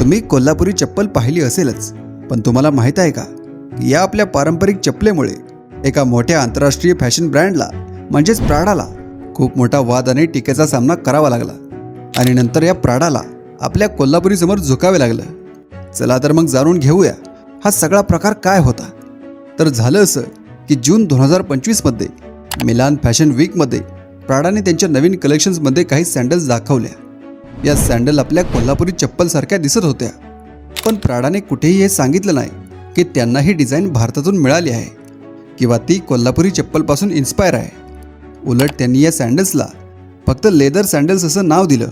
तुम्ही कोल्हापुरी चप्पल पाहिली असेलच पण तुम्हाला माहीत आहे का? या आपल्या पारंपरिक चप्पलेमुळे एका मोठ्या आंतरराष्ट्रीय फॅशन ब्रँडला म्हणजेच प्राडाला खूप मोठा वाद आणि टीकेचा सामना करावा लागला. आणि नंतर या प्राडाला आपल्या कोल्हापुरीसमोर झुकावे लागलं. चला तर मग जाणून घेऊया हा सगळा प्रकार काय होता? तर झालं असं की जून दोन हजार पंचवीसमध्ये मिलान फॅशन वीकमध्ये प्राडाने त्यांच्या नवीन कलेक्शन्समध्ये काही सँडल्स दाखवल्या. या सँडल आपल्या कोल्हापुरी चप्पलसारख्या दिसत होत्या. पण प्राडाने कुठेही हे सांगितलं नाही की त्यांना ही डिझाईन भारतातून मिळाली आहे किंवा ती कोल्हापुरी चप्पलपासून इन्स्पायर आहे. उलट त्यांनी या सँडल्सला फक्त लेदर सँडल्स असं नाव दिलं.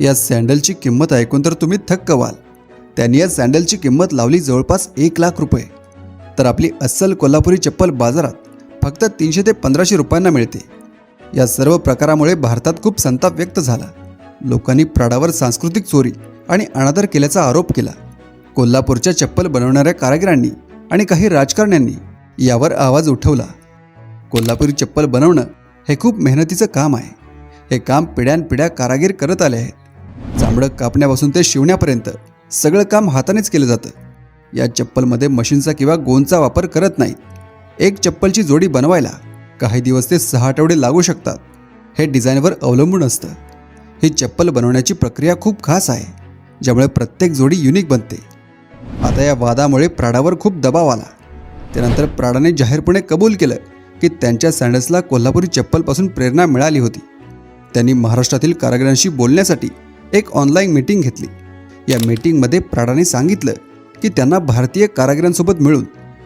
या सँडलची किंमत ऐकून तर तुम्ही थक्क व्हाल. त्यांनी या सँडलची किंमत लावली जवळपास एक लाख रुपये. तर आपली अस्सल कोल्हापुरी चप्पल बाजारात फक्त तीनशे ते पंधराशे रुपयांना मिळते. या सर्व प्रकारामुळे भारतात खूप संताप व्यक्त झाला. लोकांनी प्राडावर सांस्कृतिक चोरी आणि अनादर केल्याचा आरोप केला. कोल्हापूरच्या चप्पल बनवणाऱ्या कारागिरांनी आणि काही राजकारण्यांनी यावर आवाज उठवला. कोल्हापुरी चप्पल बनवणं हे खूप मेहनतीचं काम आहे. हे काम पिढ्यानपिढ्या कारागीर करत आले आहेत. चामडं कापण्यापासून ते शिवण्यापर्यंत सगळं काम हातानेच केलं जातं. या चप्पलमध्ये मशीनचा किंवा गोंदचा वापर करत नाहीत. एक चप्पलची जोडी बनवायला काही दिवस ते सहा आठवडे लागू शकतात. हे डिझाईनवर अवलंबून असतं. ही चप्पल बनवण्याची प्रक्रिया खूप खास आहे ज्यामुळे प्रत्येक जोडी युनिक बनते. आता या वादामुळे प्राडावर खूप दबाव आला. त्यानंतर प्राडाने जाहीरपणे कबूल केलं की त्यांच्या सँडल्सला कोल्हापुरी चप्पलपासून प्रेरणा मिळाली होती. त्यांनी महाराष्ट्रातील कारागिरांशी बोलण्यासाठी एक ऑनलाईन मीटिंग घेतली. या मीटिंगमध्ये प्राडाने सांगितलं की त्यांना भारतीय कारागिरांसोबत मिळून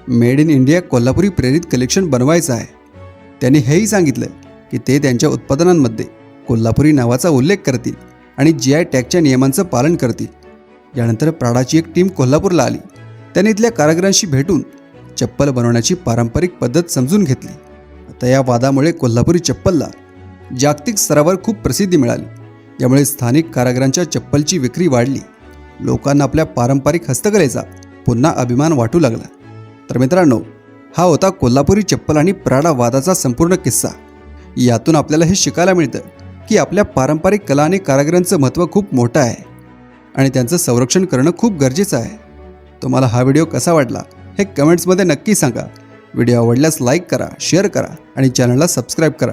मेड इन इंडिया कोल्हापुरी प्रेरित कलेक्शन बनवायचं आहे. त्यांनी हेही सांगितलं की ते त्यांच्या उत्पादनांमध्ये कोल्हापुरी नावाचा उल्लेख करतील आणि जी आय टॅगच्या नियमांचं पालन करतील. यानंतर प्राडाची एक टीम कोल्हापूरला आली. त्यांनी इथल्या कारागिरांशी भेटून चप्पल बनवण्याची पारंपरिक पद्धत समजून घेतली. आता या वादामुळे कोल्हापुरी चप्पलला जागतिक स्तरावर खूप प्रसिद्धी मिळाली. यामुळे स्थानिक कारागिरांच्या चप्पलची विक्री वाढली. लोकांना आपल्या पारंपरिक हस्तकलेचा पुन्हा अभिमान वाटू लागला. तर मित्रांनो हा होता कोल्हापुरी चप्पल आणि प्राडा वादाचा संपूर्ण किस्सा. यातून आपल्याला हे शिकायला मिळतं. की आपल्या पारंपरिक कला आणि कारागिरांचं महत्त्व खूप मोठं आहे आणि त्यांचं संरक्षण करणं खूप गरजेचं आहे. तुम्हाला हा व्हिडिओ कसा वाटला हे कमेंट्समध्ये नक्की सांगा. व्हिडिओ आवडल्यास लाईक करा शेअर करा आणि चॅनलला सबस्क्राईब करा.